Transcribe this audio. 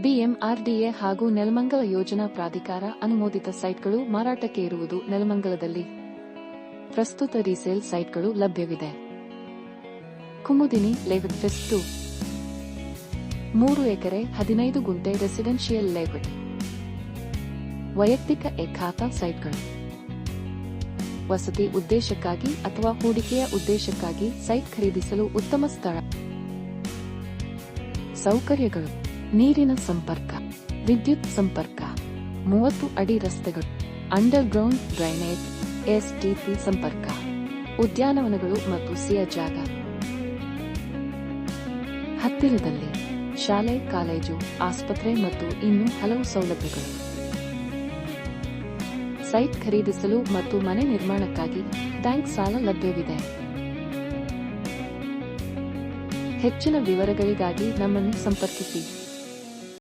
BMRDA ಹಾಗೂ ನೆಲಮಂಗಲ ಯೋಜನಾ ಪ್ರಾಧಿಕಾರ ಅನುಮೋದಿತ ಸೈಟ್ಗಳು ಮಾರಾಟಕ್ಕೆ ಇರುವುದು ನೆಲಮಂಗಲದಲ್ಲಿ. ಪ್ರಸ್ತುತ ರೀಸೇಲ್ ಸೈಟ್ಗಳು ಲಭ್ಯವಿದೆ. ಕುಮುದಿನಿ ಲೇಔಟ್ ಫೆಸ್ಟು ಮೂರು ಎಕರೆ, ಹದಿನೈದು ಗುಂಟೆ ರೆಸಿಡೆನ್ಷಿಯಲ್ ಲೇಔಟ್. ವೈಯಕ್ತಿಕ ಎಖಾತ ಸೈಟ್ಗಳು. ವಸತಿ ಉದ್ದೇಶಕ್ಕಾಗಿ ಅಥವಾ ಹೂಡಿಕೆಯ ಉದ್ದೇಶಕ್ಕಾಗಿ ಸೈಟ್ ಖರೀದಿಸಲು ಉತ್ತಮ ಸ್ಥಳ. ಸೌಕರ್ಯಗಳು. ನೀರಿನ ಸಂಪರ್ಕ, ವಿದ್ಯುತ್ ಸಂಪರ್ಕ, ಮೂವತ್ತು ಅಡಿ ರಸ್ತೆಗಳು ಅಂಡರ್ ಗ್ರೌಂಡ್ ಡ್ರೈನೇಜ್, ಎಸ್ಟಿಪಿ ಸಂಪರ್ಕ, ಉದ್ಯಾನವನಗಳು ಮತ್ತು ಸಿಯ ಜಾಗ. ಹತ್ತಿರದಲ್ಲಿ ಶಾಲೆ, ಕಾಲೇಜು, ಆಸ್ಪತ್ರೆ ಮತ್ತು ಇನ್ನೂ ಹಲವು ಸೌಲಭ್ಯಗಳು. ಸೈಟ್ ಖರೀದಿಸಲು ಮತ್ತು ಮನೆ ನಿರ್ಮಾಣಕ್ಕಾಗಿ ಬ್ಯಾಂಕ್ ಸಾಲ ಲಭ್ಯವಿದೆ. ಹೆಚ್ಚಿನ ವಿವರಗಳಿಗಾಗಿ ನಮ್ಮನ್ನು ಸಂಪರ್ಕಿಸಿ.